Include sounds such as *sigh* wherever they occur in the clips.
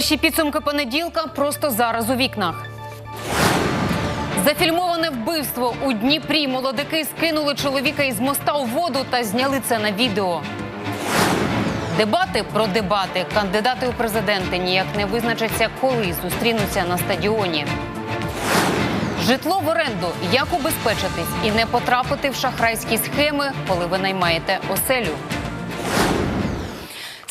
Перші підсумки понеділка просто зараз у вікнах. Зафільмоване вбивство у Дніпрі. Молодики скинули чоловіка із моста у воду та зняли це на відео. Дебати про дебати. Кандидати у президенти ніяк не визначаться, коли зустрінуться на стадіоні. Житло в оренду. Як убезпечитись і не потрапити в шахрайські схеми, коли ви наймаєте оселю.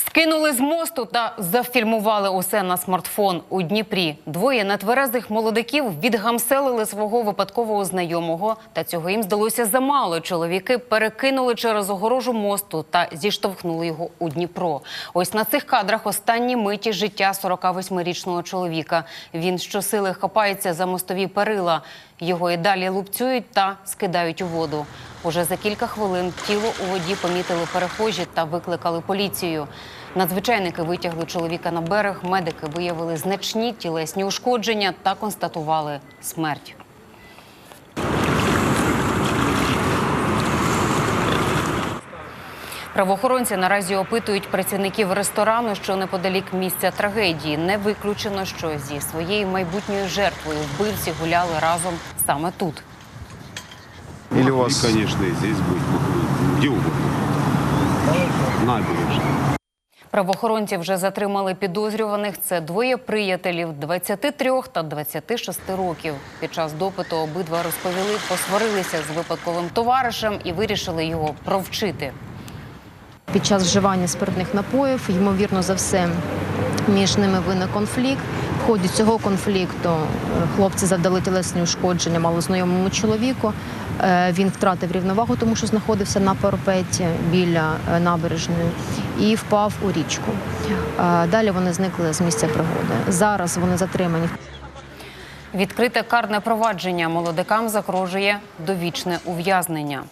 Скинули з мосту та зафільмували усе на смартфон у Дніпрі. Двоє нетверезих молодиків відгамселили свого випадкового знайомого. Та цього їм здалося замало. Чоловіки перекинули через огорожу мосту та зіштовхнули його у Дніпро. Ось на цих кадрах останні миті життя 48-річного чоловіка. Він щосили хапається за мостові перила. Його і далі лупцюють та скидають у воду. Уже за кілька хвилин тіло у воді помітили перехожі та викликали поліцію. Надзвичайники витягли чоловіка на берег. Медики виявили значні тілесні ушкодження та констатували смерть. Правоохоронці наразі опитують працівників ресторану, що неподалік місця трагедії. Не виключено, що зі своєю майбутньою жертвою вбивці гуляли разом саме тут. Или у И, вас конечно, и здесь будет. Где угодно. Набережная. Правоохоронці вже затримали підозрюваних. Це двоє приятелів 23 та 26 років. Під час допиту обидва розповіли, посварилися з випадковим товаришем і вирішили його провчити. Під час вживання спиртних напоїв, ймовірно за все, між ними виник конфлікт. В ході цього конфлікту е, хлопці завдали тілесні ушкодження малознайомому чоловіку. Е, Він втратив рівновагу, тому що знаходився на парапеті біля е, набережної і впав у річку. Далі вони зникли з місця пригоди. Зараз вони затримані. Відкрите карне провадження молодикам загрожує довічне ув'язнення.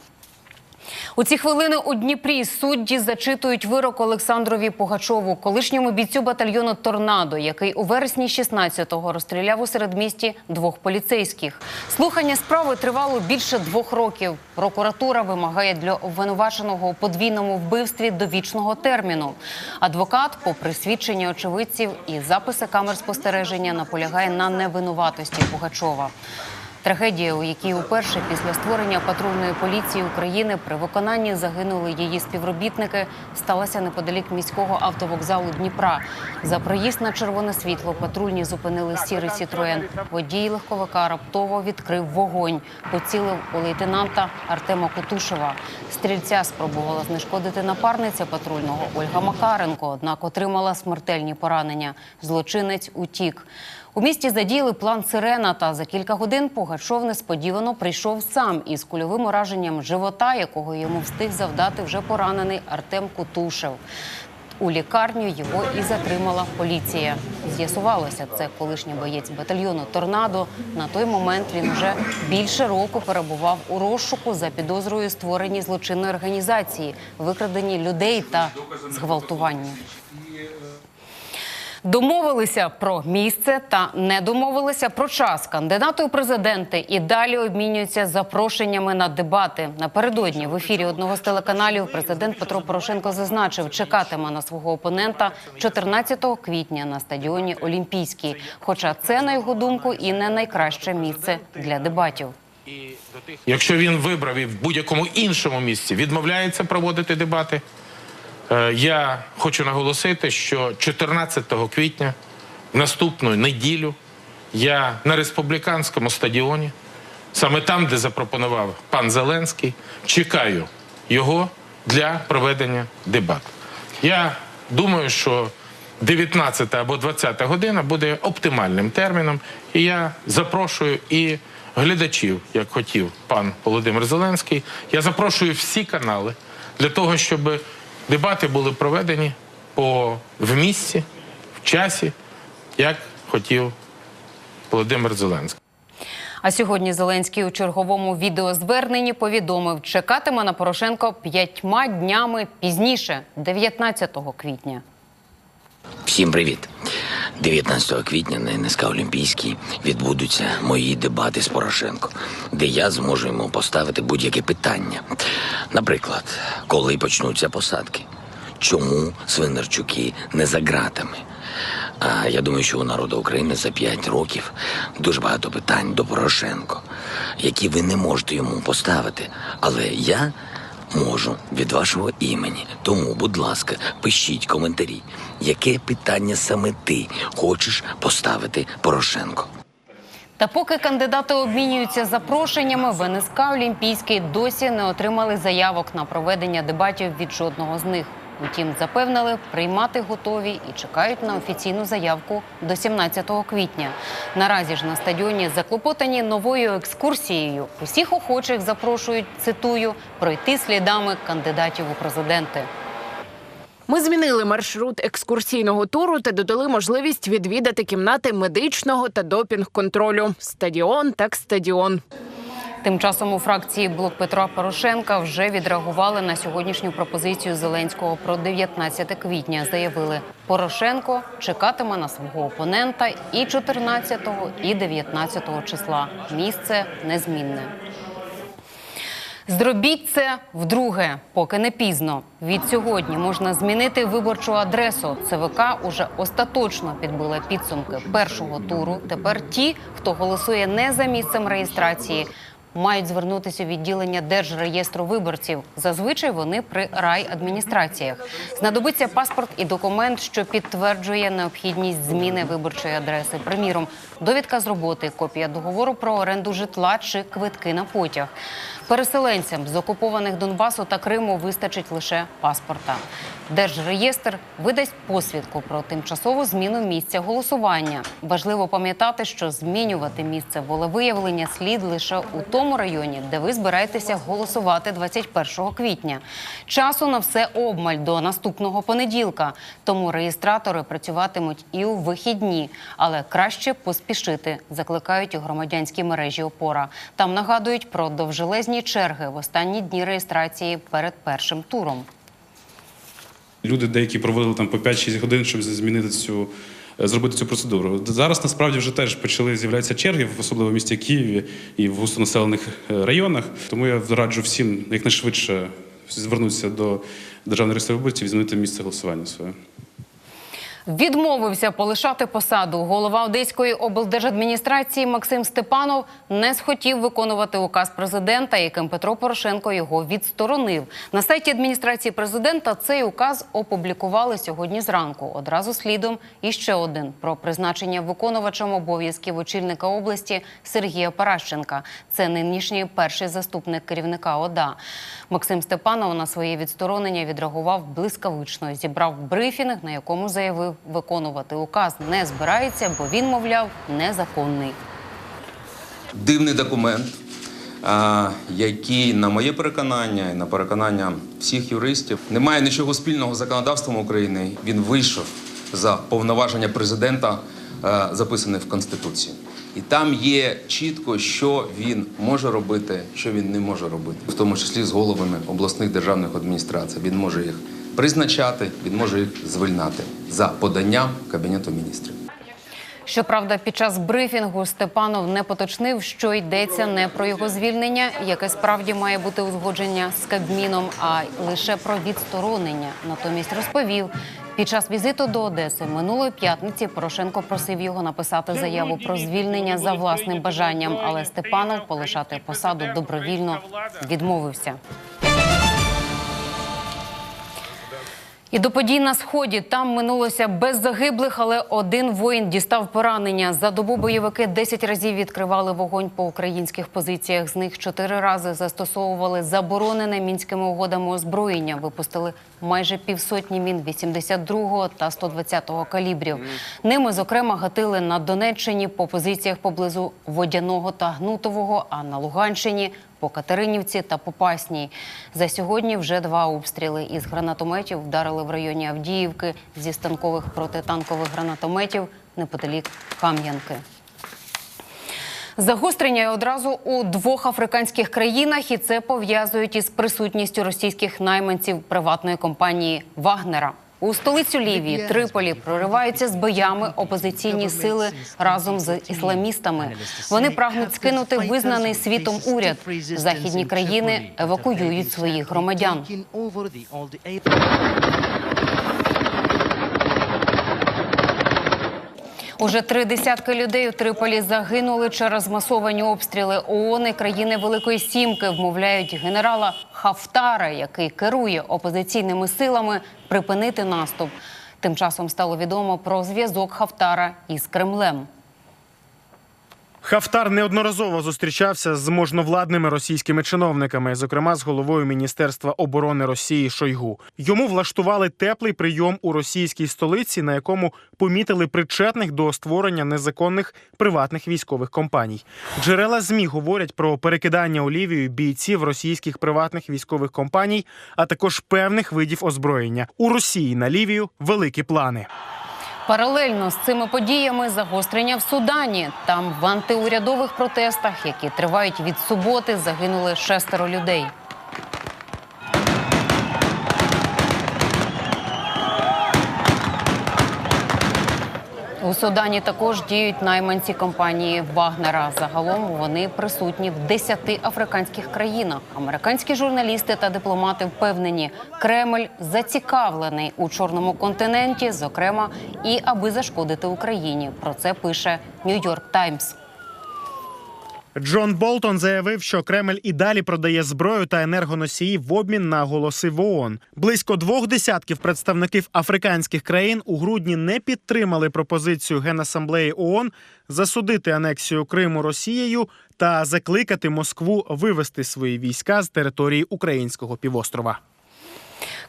У ці хвилини у Дніпрі судді зачитують вирок Олександрові Пугачову, колишньому бійцю батальйону Торнадо, який у вересні 16-го розстріляв у середмісті двох поліцейських. Слухання справи тривало більше двох років. Прокуратура вимагає для обвинуваченого у подвійному вбивстві довічного терміну. Адвокат, попри свідчення очевидців і записи камер спостереження, наполягає на невинуватості Пугачова. Трагедія, у якій уперше після створення патрульної поліції України при виконанні загинули її співробітники, сталася неподалік міського автовокзалу Дніпра. За проїзд на червоне світло патрульні зупинили сірий Сітроен. Водій легковика раптово відкрив вогонь, поцілив у лейтенанта Артема Кутушева. Стрільця спробувала знешкодити напарниця патрульного Ольга Макаренко, однак отримала смертельні поранення. Злочинець утік. У місті задіяли план сирена. Та за кілька годин Пугачов несподівано прийшов сам із кульовим ураженням живота, якого йому встиг завдати вже поранений Артем Кутушев. У лікарню його і затримала поліція. З'ясувалося, це колишній боєць батальйону Торнадо. На той момент він вже більше року перебував у розшуку за підозрою створенні злочинної організації, викраденні людей та зґвалтуванні. Домовилися про місце та не домовилися про час. Кандидати у президенти і далі обмінюються запрошеннями на дебати. Напередодні в ефірі одного з телеканалів президент Петро Порошенко зазначив, чекатиме на свого опонента 14 квітня на стадіоні Олімпійський. Хоча це, на його думку, і не найкраще місце для дебатів. Якщо він вибрав і в будь-якому іншому місці відмовляється проводити дебати, я хочу наголосити, що 14 квітня, наступну неділю, я на республіканському стадіоні, саме там, де запропонував пан Зеленський, чекаю його для проведення дебатів. Я думаю, що 19 або 20 година буде оптимальним терміном, і я запрошую і глядачів, як хотів пан Володимир Зеленський. Я запрошую всі канали для того, щоб дебати були проведені по в місці, в часі, як хотів Володимир Зеленський. А сьогодні Зеленський у черговому відеозверненні повідомив, чекатиме на Порошенко п'ятьма днями пізніше, 19 квітня. Всім привіт! 19 квітня на НСК Олімпійській відбудуться мої дебати з Порошенко, де я зможу йому поставити будь-яке питання. Наприклад, коли почнуться посадки, чому свинарчуки не за ґратами, А я думаю, що у народу України за п'ять років дуже багато питань до Порошенко, які ви не можете йому поставити. Але я можу від вашого імені. Тому, будь ласка, пишіть коментарі, яке питання саме ти хочеш поставити Порошенко. Та поки кандидати обмінюються запрошеннями, ВНСК НСК Олімпійський досі не отримали заявок на проведення дебатів від жодного з них. Утім, запевнили, приймати готові і чекають на офіційну заявку до 17 квітня. Наразі ж на стадіоні заклопотані новою екскурсією. Усіх охочих запрошують, цитую, пройти слідами кандидатів у президенти. Ми змінили маршрут екскурсійного туру та додали можливість відвідати кімнати медичного та допінг-контролю. Стадіон так стадіон. Тим часом у фракції блок Петра Порошенка вже відреагували на сьогоднішню пропозицію Зеленського про 19 квітня. Заявили, Порошенко чекатиме на свого опонента і 14, і 19 числа. Місце незмінне. Зробіть це вдруге, поки не пізно. Від сьогодні можна змінити виборчу адресу. ЦВК уже остаточно підбила підсумки першого туру. Тепер ті, хто голосує не за місцем реєстрації, мають звернутися у відділення Держреєстру виборців. Зазвичай вони при райадміністраціях. Знадобиться паспорт і документ, що підтверджує необхідність зміни виборчої адреси. Приміром, довідка з роботи, копія договору про оренду житла чи квитки на потяг. Переселенцям з окупованих Донбасу та Криму вистачить лише паспорта. Держреєстр видасть посвідку про тимчасову зміну місця голосування. Важливо пам'ятати, що змінювати місце волевиявлення слід лише у тому районі, де ви збираєтеся голосувати 21 квітня. Часу на все обмаль до наступного понеділка. Тому реєстратори працюватимуть і у вихідні, але краще поспішити. Закликають у громадянській мережі опора. Там нагадують про довжелезні черги в останні дні реєстрації перед першим туром. Люди деякі проводили там по 5-6 годин, щоб змінити цю. е, Зробити цю процедуру зараз насправді вже теж почали з'являтися черги, особливо в місті Києві і в густонаселених е, районах. Тому я раджу всім якнайшвидше звернутися до державної реєстру виборців і змінити місце голосування своє. Відмовився полишати посаду. Голова Одеської облдержадміністрації Максим Степанов не схотів виконувати указ президента, яким Петро Порошенко його відсторонив. На сайті адміністрації президента цей указ опублікували сьогодні зранку. Одразу слідом і ще один про призначення виконувачем обов'язків очільника області Сергія Паращенка. Це нинішній перший заступник керівника ОДА. Максим Степанов на своє відсторонення відреагував блискавично. Зібрав брифінг, на якому заявив, виконувати указ не збирається, бо він, мовляв, незаконний. дивний документ, який, на моє переконання і на переконання всіх юристів, не має нічого спільного з законодавством України. Він вийшов за повноваження президента, записане в Конституції. І там є чітко, що він може робити, що він не може робити, в тому числі з головами обласних державних адміністрацій. Він може їх призначати, він може їх звільняти за поданням Кабінету міністрів. Щоправда, під час брифінгу Степанов не поточнив, що йдеться не про його звільнення, яке справді має бути узгодження з Кабміном, а лише про відсторонення. Натомість розповів. Під час візиту до Одеси минулої п'ятниці Порошенко просив його написати заяву про звільнення за власним бажанням, але Степанов полишати посаду добровільно відмовився. І до подій на сході там минулося без загиблих, але один воїн дістав поранення. За добу бойовики 10 разів відкривали вогонь по українських позиціях. З них 4 рази застосовували заборонене мінськими угодами озброєння. Випустили майже півсотні мін 82-го та 120-го калібрів. Ними, зокрема, гатили на Донеччині по позиціях поблизу Водяного та Гнутового, а на Луганщині по Катеринівці та Попасній. За сьогодні вже два обстріли із гранатометів вдарили в районі Авдіївки зі станкових протитанкових гранатометів неподалік Кам'янки. Загострення одразу у двох африканських країнах, і це пов'язують із присутністю російських найманців приватної компанії Вагнера. У столицю Лівії Триполі прориваються з боями опозиційні сили разом з ісламістами. Вони прагнуть скинути визнаний світом уряд. Західні країни евакуюють своїх громадян. Уже три десятки людей у Триполі загинули через масовані обстріли. ООН і країни Великої Сімки вмовляють генерала Хафтара, який керує опозиційними силами, припинити наступ. Тим часом стало відомо про зв'язок Хафтара із Кремлем. Хафтар неодноразово зустрічався з можновладними російськими чиновниками, зокрема з головою Міністерства оборони Росії Шойгу. Йому влаштували теплий прийом у російській столиці, на якому помітили причетних до створення незаконних приватних військових компаній. Джерела змі говорять про перекидання у Лівію бійців російських приватних військових компаній, а також певних видів озброєння у Росії на Лівію великі плани. Паралельно з цими подіями загострення в Судані. Там в антиурядових протестах, які тривають від суботи, загинули шестеро людей. У Судані також діють найманці компанії Вагнера. Загалом вони присутні в 10 африканських країнах. Американські журналісти та дипломати впевнені, Кремль зацікавлений у чорному континенті, зокрема і аби зашкодити Україні. Про це пише Нью-Йорк Таймс. Джон Болтон заявив, що Кремль і далі продає зброю та енергоносії в обмін на голоси в ООН. Близько двох десятків представників африканських країн у грудні не підтримали пропозицію Генасамблеї ООН засудити анексію Криму Росією та закликати Москву вивести свої війська з території українського півострова.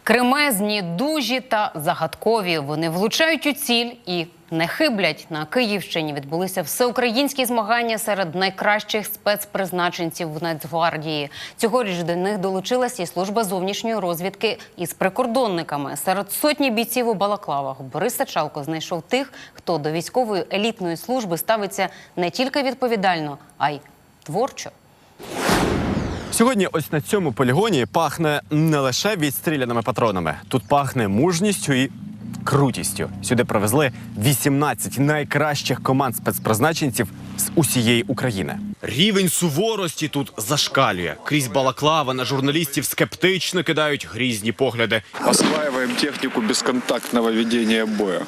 Кремезні, дужі та загадкові. Вони влучають у ціль і не хиблять. На Київщині відбулися всеукраїнські змагання серед найкращих спецпризначенців в Нацгвардії. Цьогоріч до них долучилась і служба зовнішньої розвідки із прикордонниками. Серед сотні бійців у балаклавах Борис Сачалко знайшов тих, хто до військової елітної служби ставиться не тільки відповідально, а й творчо. Сьогодні ось на цьому полігоні пахне не лише відстріляними патронами. Тут пахне мужністю і крутістю. Сюди привезли 18 найкращих команд спецпризначенців з усієї України. Рівень суворості тут зашкалює. Крізь балаклава на журналістів скептично кидають грізні погляди. Осваиваем технику бесконтактного ведения боя.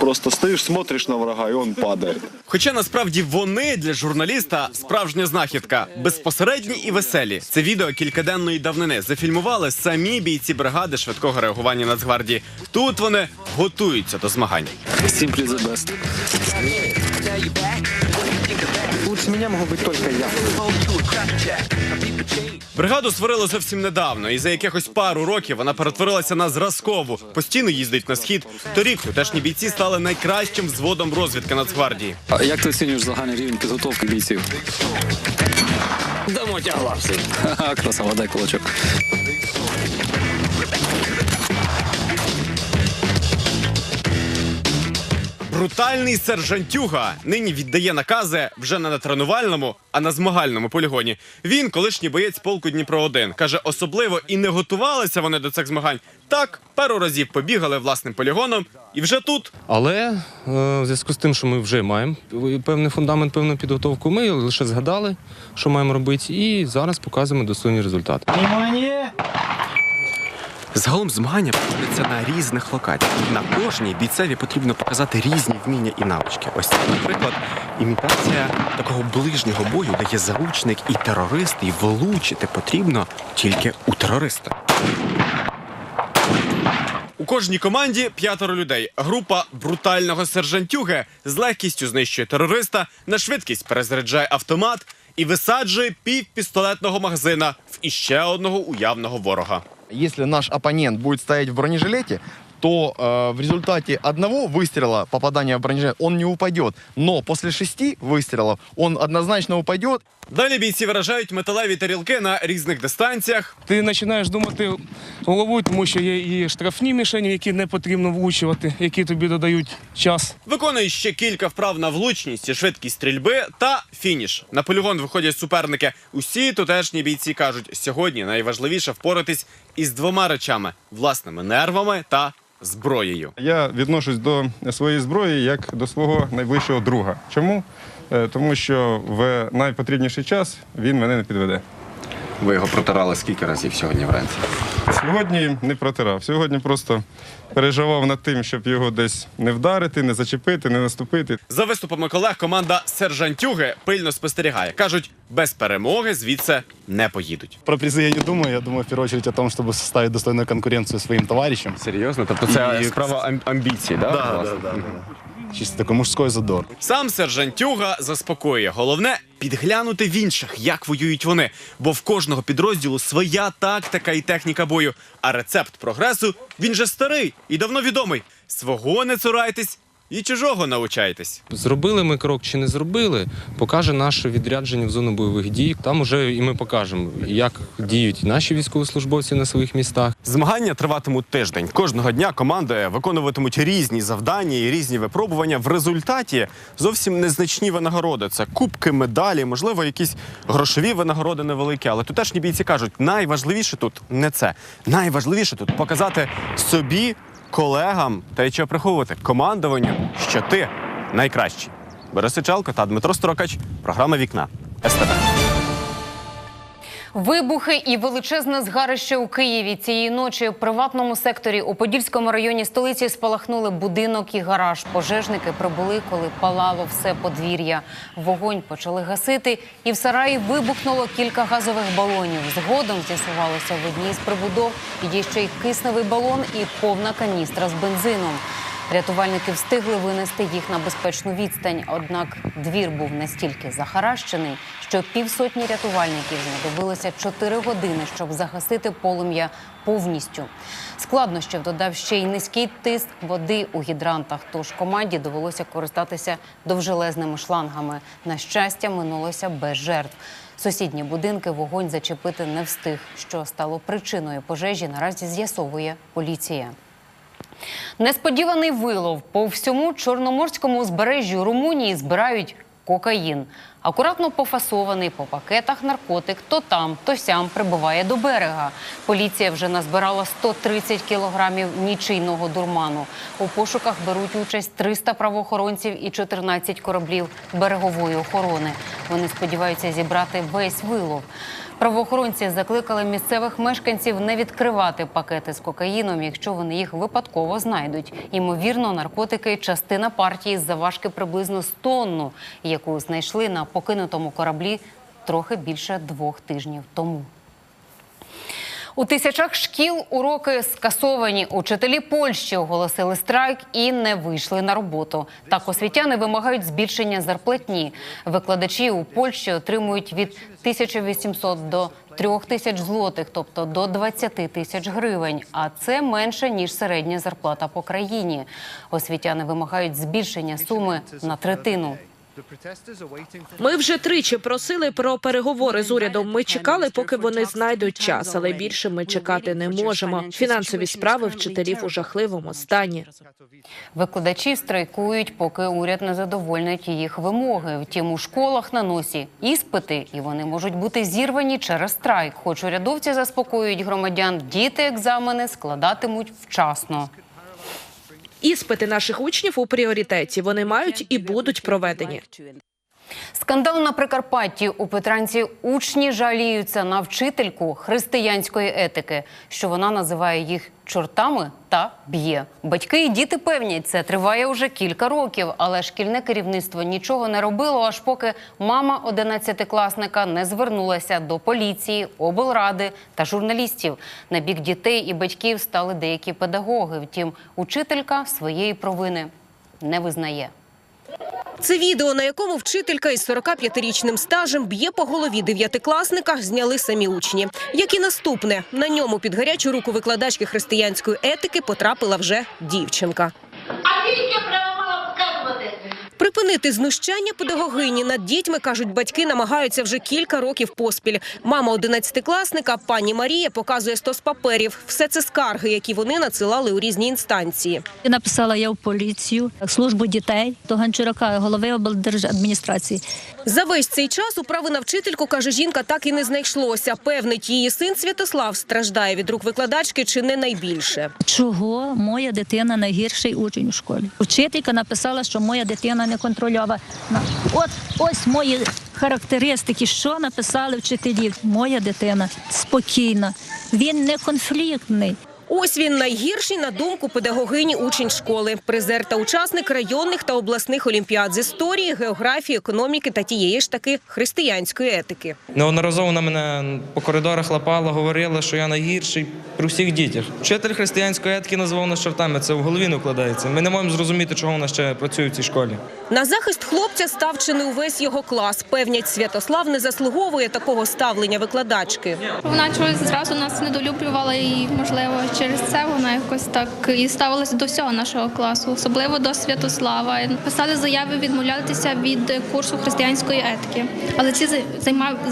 Просто стоишь, смотришь на врага, и он падает. Хоча насправді вони для журналіста справжня знахідка, безпосередні і веселі. Це відео кількаденної давнини зафільмували самі бійці бригади швидкого реагування Нацгвардії. Тут вони готуються до змагань. Simply the best. Лучше мене можу бути тільки я. Бригаду створили зовсім недавно, і за якихось пару років вона перетворилася на зразкову. Постійно їздить на схід. Торік тутешні бійці стали найкращим взводом розвідки Нацгвардії. А як ти оцінюєш загальний рівень підготовки бійців? Дамо тягла. Красава, дай кулачок. Брутальний сержантюга нині віддає накази вже не на тренувальному, а на змагальному полігоні. Він, колишній боєць полку Дніпро 1 каже, особливо і не готувалися вони до цих змагань. Так, пару разів побігали власним полігоном, і вже тут Але е, в зв'язку з тим, що ми вже маємо певний фундамент, певну підготовку, ми лише згадали, що маємо робити, і зараз показуємо достойний результат. Загалом змагання проводяться на різних локаціях. На кожній бійцеві потрібно показати різні вміння і навички. Ось, наприклад, імітація такого ближнього бою, де є заручник і терорист, і влучити потрібно тільки у терориста. У кожній команді п'ятеро людей. Група брутального сержантюги з легкістю знищує терориста, на швидкість перезаряджає автомат і висаджує півпістолетного магазина в іще одного уявного ворога. Если наш оппонент будет стоять в бронежилете, то э, в результате одного выстрела попадания в бронежилет он не упадет. Но после шести выстрелов он однозначно упадет. Далі бійці виражають металеві тарілки на різних дистанціях. Ти починаєш думати головою, тому що є і штрафні мішені, які не потрібно влучувати, які тобі додають час. Виконує ще кілька вправ на влучність і швидкість стрільби та фініш. На полігон виходять суперники. Усі тутешні бійці кажуть, сьогодні найважливіше впоратись із двома речами: власними нервами та зброєю. Я відношусь до своєї зброї як до свого найближчого друга. Чому? Е, Тому що в найпотрібніший час він мене не підведе. Ви його протирали скільки разів сьогодні вранці? Сьогодні не протирав. Сьогодні просто переживав над тим, щоб його десь не вдарити, не зачепити, не наступити. За виступами колег команда сержантюги пильно спостерігає. Кажуть, без перемоги звідси не поїдуть. Про призы я не думаю. Я думаю в первую очередь о том, чтобы составить достойную конкуренцию своим товарищам. Серйозно? Тобто це І- справа ам- амбіцій, да? Да, да, да, да. Чисто такой мужской задор. Сам сержантюга заспокоює. Головне підглянути в інших, як воюють вони. Бо в кожного підрозділу своя тактика і техніка бою. А рецепт прогресу він же старий і давно відомий. Свого не цурайтесь і чужого научайтесь. Зробили ми крок чи не зробили, покаже наше відрядження в зону бойових дій. Там уже і ми покажемо, як діють наші військовослужбовці на своїх містах. Змагання триватимуть тиждень. Кожного дня команди виконуватимуть різні завдання і різні випробування. В результаті зовсім незначні винагороди. Це кубки, медалі, можливо, якісь грошові винагороди невеликі. Але тутешні бійці кажуть, найважливіше тут не це. Найважливіше тут показати собі, колегам та й що приховувати командуванню, що ти найкращий. Борис та Дмитро Строкач. Програма Вікна СТБ. Вибухи і величезне згарище у Києві цієї ночі у приватному секторі у Подільському районі столиці спалахнули будинок і гараж. Пожежники прибули, коли палало все подвір'я. Вогонь почали гасити, і в сараї вибухнуло кілька газових балонів. Згодом з'ясувалося в одній з прибудов є ще й кисневий балон і повна каністра з бензином. Рятувальники встигли винести їх на безпечну відстань. Однак двір був настільки захаращений, що півсотні рятувальників знадобилося 4 години, щоб загасити полум'я повністю. Складнощів додав ще й низький тиск води у гідрантах. Тож команді довелося користатися довжелезними шлангами. На щастя, минулося без жертв. Сусідні будинки вогонь зачепити не встиг. Що стало причиною пожежі, наразі з'ясовує поліція. Несподіваний вилов по всьому чорноморському узбережжю Румунії збирають кокаїн. Акуратно пофасований по пакетах наркотик то там, то сям прибуває до берега. Поліція вже назбирала 130 кілограмів нічийного дурману. У пошуках беруть участь 300 правоохоронців і 14 кораблів берегової охорони. Вони сподіваються зібрати весь вилов. Правоохоронці закликали місцевих мешканців не відкривати пакети з кокаїном, якщо вони їх випадково знайдуть. Ймовірно, наркотики частина партії заважки приблизно з тонну, яку знайшли на покинутому кораблі трохи більше двох тижнів тому. У тисячах шкіл уроки скасовані. Учителі Польщі оголосили страйк і не вийшли на роботу. Так освітяни вимагають збільшення зарплатні. Викладачі у Польщі отримують від 1800 до 3 тисяч злотих, тобто до 20 тисяч гривень. А це менше ніж середня зарплата по країні. Освітяни вимагають збільшення суми на третину. Ми вже тричі просили про переговори з урядом. Ми чекали, поки вони знайдуть час, але більше ми чекати не можемо. Фінансові справи вчителів у жахливому стані. Викладачі страйкують, поки уряд не задовольнить їх вимоги. Втім, у школах на носі іспити, і вони можуть бути зірвані через страйк. Хоч урядовці заспокоюють громадян, діти екзамени складатимуть вчасно. Іспити наших учнів у пріоритеті. Вони мають і будуть проведені. Скандал на Прикарпатті у Петранці учні жаліються на вчительку християнської етики, що вона називає їх чортами та б'є. Батьки і діти певнять, це триває уже кілька років, але шкільне керівництво нічого не робило, аж поки мама одинадцятикласника не звернулася до поліції, облради та журналістів. На бік дітей і батьків стали деякі педагоги. Втім, учителька своєї провини не визнає. Це відео, на якому вчителька із 45-річним стажем б'є по голові дев'ятикласника, зняли самі учні. Як і наступне, на ньому під гарячу руку викладачки християнської етики потрапила вже дівчинка. А ти яке право мала показувати? Припинити знущання педагогині над дітьми, кажуть, батьки намагаються вже кілька років поспіль. Мама одинадцятикласника, пані Марія, показує стос паперів. Все це скарги, які вони надсилали у різні інстанції. Написала я в поліцію, службу дітей до Гончарака, голови облдержадміністрації. За весь цей час управи на вчительку, каже жінка, так і не знайшлося. Певнить, її син Святослав страждає від рук викладачки чи не найбільше. Чого моя дитина найгірший учень у школі? Вчителька написала, що моя дитина не контрольова. От ось мої характеристики, що написали вчителі. Моя дитина спокійна, він не конфліктний. Ось він найгірший на думку педагогині учень школи, призер та учасник районних та обласних олімпіад з історії, географії, економіки та тієї ж таки християнської етики. Неодноразово на мене по коридорах лапала, говорила, що я найгірший при всіх дітях. Вчитель християнської етики називав нас чортами. Це в голові не вкладається. Ми не можемо зрозуміти, чого вона ще працює в цій школі. На захист хлопця став чи не увесь його клас. Певнять, Святослав не заслуговує такого ставлення викладачки. Вона чогось зразу нас недолюблювала і, можливо, через це вона якось так і ставилася до всього нашого класу, особливо до Святослава. Писали заяви відмовлятися від курсу християнської етики, але ці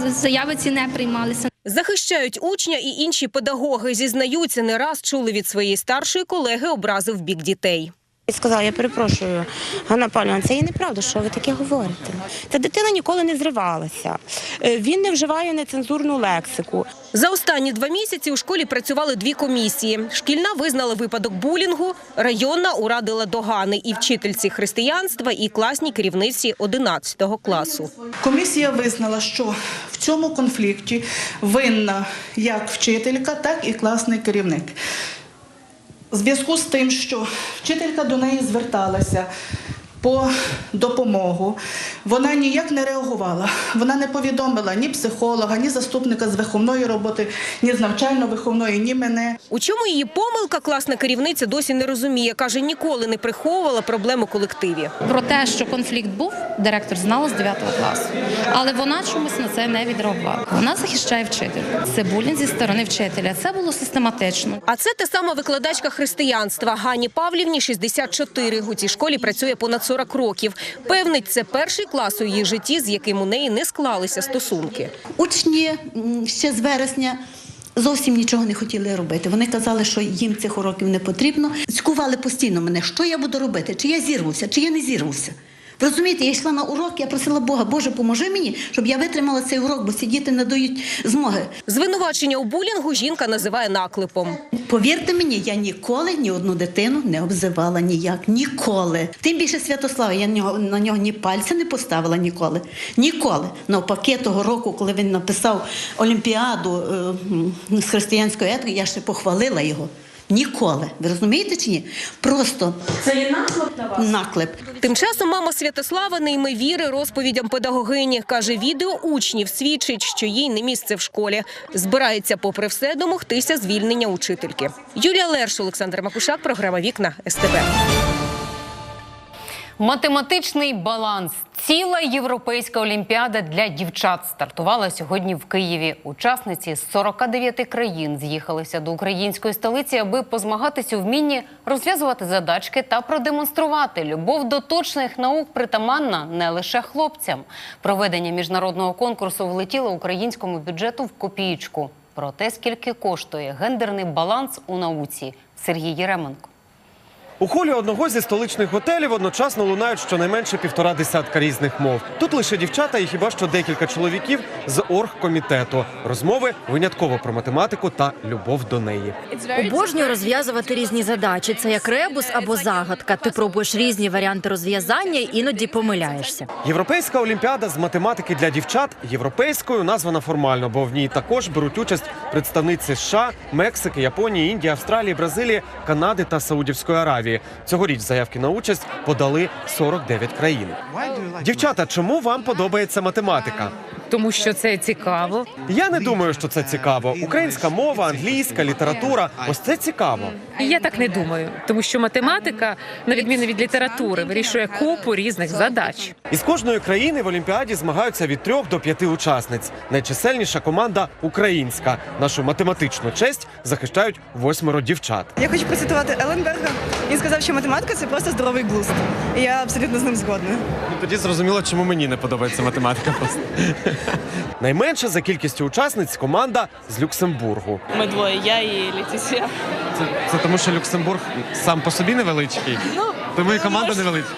заяви ці не приймалися. Захищають учня і інші педагоги. Зізнаються, не раз чули від своєї старшої колеги образи в бік дітей. І сказала, я перепрошую, Ганна Павлівна, це є неправда, що ви таке говорите. Та дитина ніколи не зривалася. Е, Він не вживає нецензурну лексику. За останні два місяці у школі працювали дві комісії. Шкільна визнала випадок булінгу, районна урадила догани і вчительці християнства, і класній керівниці 11 класу. Комісія визнала, що в цьому конфлікті винна як вчителька, так і класний керівник. Зв'язку з тим, що вчителька до неї зверталася по допомогу, вона ніяк не реагувала. Вона не повідомила ні психолога, ні заступника з виховної роботи, ні з навчально-виховної, ні мене. У чому її помилка класна керівниця досі не розуміє. Каже, ніколи не приховувала проблем у колективі. Про те, що конфлікт був, директор знала з 9 класу, але вона чомусь на це не відреагувала. Вона захищає вчителя. Це булінг зі сторони вчителя. Це було систематично. А це та сама викладачка християнства Гані Павлівні 64. У цій школі працює понад 40 років. Певнить, це перший клас у її житті, з яким у неї не склалися стосунки. Учні ще з вересня. Зовсім нічого не хотіли робити. Вони казали, що їм цих уроків не потрібно. Цькували постійно мене, що я буду робити, чи я зірвуся, чи я не зірвуся. Розумієте, я йшла на урок, я просила Бога, Боже, поможи мені, щоб я витримала цей урок, бо ці діти не дають змоги. Звинувачення у булінгу жінка називає наклепом. Повірте мені, я ніколи ні одну дитину не обзивала ніяк. Ніколи. Тим більше Святослава, я на нього, на нього ні пальця не поставила ніколи. Ніколи. Навпаки, того року, коли він написав Олімпіаду е, з християнської етики, я ще похвалила його. Ніколи. Ви розумієте чи ні? Просто Це є наклеп на вас? наклеп. Тим часом мама Святослава не йме віри розповідям педагогині. Каже, відео учнів свідчить, що їй не місце в школі. Збирається, попри все, домогтися звільнення учительки. Юлія Лерш, Олександр Макушак, програма Вікна СТБ. Математичний баланс. Ціла європейська олімпіада для дівчат стартувала сьогодні в Києві. Учасниці з 49 країн з'їхалися до української столиці, аби позмагатися у вмінні розв'язувати задачки та продемонструвати любов до точних наук притаманна не лише хлопцям. Проведення міжнародного конкурсу влетіло українському бюджету в копієчку. Про те, скільки коштує гендерний баланс у науці. Сергій Єременко. У холі одного зі столичних готелів одночасно лунають щонайменше півтора десятка різних мов. Тут лише дівчата і хіба що декілька чоловіків з оргкомітету. Розмови винятково про математику та любов до неї. Обожнюю розв'язувати різні задачі. Це як ребус або загадка. Ти пробуєш різні варіанти розв'язання іноді помиляєшся. Європейська олімпіада з математики для дівчат європейською названа формально, бо в ній також беруть участь представниці США, Мексики, Японії, Індії, Австралії, Бразилії, Канади та Саудівської Аравії. Цьогоріч заявки на участь подали 49 країн. Дівчата, чому вам подобається математика? Тому що це цікаво. Я не думаю, що це цікаво. Українська мова, англійська, література ось це цікаво. І я так не думаю, тому що математика, на відміну від літератури, вирішує купу різних задач. Із кожної країни в Олімпіаді змагаються від трьох до п'яти учасниць. Найчисельніша команда українська. Нашу математичну честь захищають восьмеро дівчат. Я хочу процитувати Еленберга. Він сказав, що математика це просто здоровий глузд. І я абсолютно з ним згодна. Ну, тоді зрозуміло, чому мені не подобається математика. Просто *laughs* найменша за кількістю учасниць команда з Люксембургу. Ми двоє, я і Летісія. Це, це тому, що Люксембург сам по собі невеличкий. Ну, Тому і команда невеличка.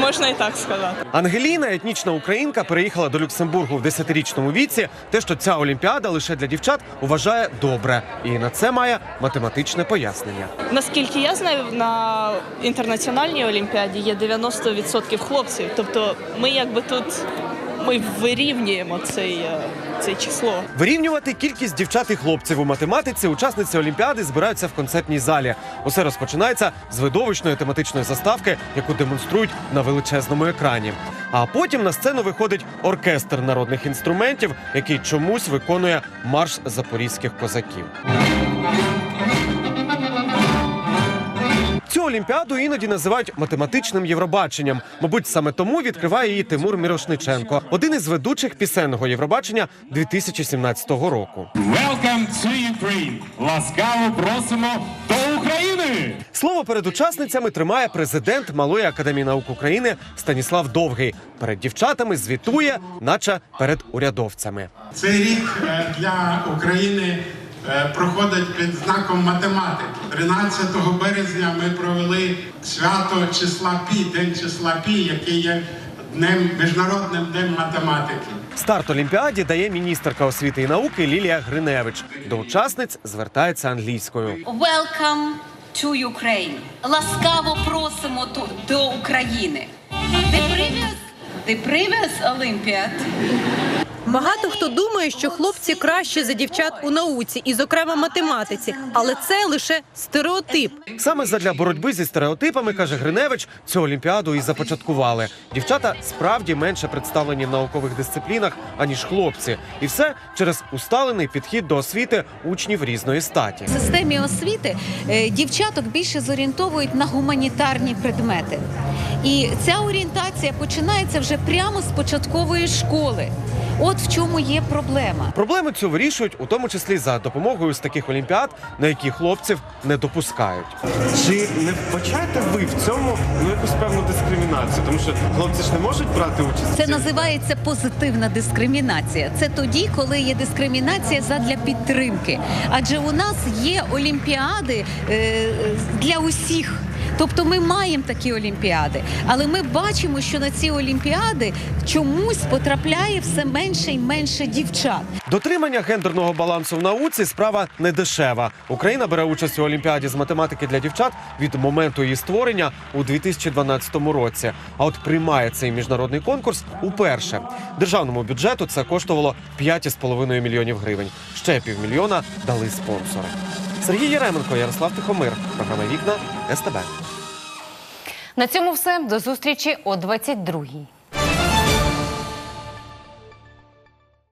Можна і так сказати. Ангеліна, етнічна українка, переїхала до Люксембургу в 10-річному віці. Те, що ця олімпіада лише для дівчат, вважає добре, і на це має математичне пояснення. Наскільки я знаю, на інтернаціональній олімпіаді є 90% хлопців. Тобто ми якби тут ми вирівнюємо цей, е, це число. Вирівнювати кількість дівчат і хлопців у математиці учасниці олімпіади збираються в концертній залі. Усе розпочинається з видовищної тематичної заставки, яку демонструють на величезному екрані. А потім на сцену виходить оркестр народних інструментів, який чомусь виконує марш запорізьких козаків. Цю олімпіаду іноді називають математичним Євробаченням. Мабуть, саме тому відкриває її Тимур Мірошниченко, один із ведучих пісенного Євробачення 2017 року. Welcome to Ukraine! Ласкаво просимо до України! Слово перед учасницями тримає президент Малої академії наук України Станіслав Довгий. Перед дівчатами звітує, наче перед урядовцями. Цей рік е, для України проходить під знаком математики. 13 березня ми провели свято числа Пі, День числа Пі, який є днем міжнародним днем математики. Старт олімпіаді дає міністерка освіти і науки Лілія Гриневич. До учасниць звертається англійською. Welcome to Ukraine. Ласкаво просимо до, до України. The previous, the previous Olympiad Багато хто думає, що хлопці краще за дівчат у науці, і, зокрема, математиці, але це лише стереотип. Саме задля боротьби зі стереотипами, каже Гриневич, цю олімпіаду і започаткували. Дівчата справді менше представлені в наукових дисциплінах, аніж хлопці, і все через усталений підхід до освіти учнів різної статі. В системі освіти е, дівчаток більше зорієнтовують на гуманітарні предмети. І ця орієнтація починається вже прямо з початкової школи. От в чому є проблема. Проблему цю вирішують, у тому числі за допомогою з таких олімпіад, на які хлопців не допускають. Чи не вбачаєте ви в цьому ну якусь певну дискримінацію? Тому що хлопці ж не можуть брати участь. Це називається позитивна дискримінація. Це тоді, коли є дискримінація задля підтримки. Адже у нас є олімпіади е, для усіх. Тобто ми маємо такі олімпіади, але ми бачимо, що на ці олімпіади чомусь потрапляє все менше і менше дівчат. Дотримання гендерного балансу в науці справа не дешева. Україна бере участь у олімпіаді з математики для дівчат від моменту її створення у 2012 році. А от приймає цей міжнародний конкурс уперше. Державному бюджету це коштувало 5,5 мільйонів гривень. Ще півмільйона дали спонсори. Сергій Єременко, Ярослав Тихомир. Програма Вікна СТБ. На цьому все. До зустрічі о 22-й.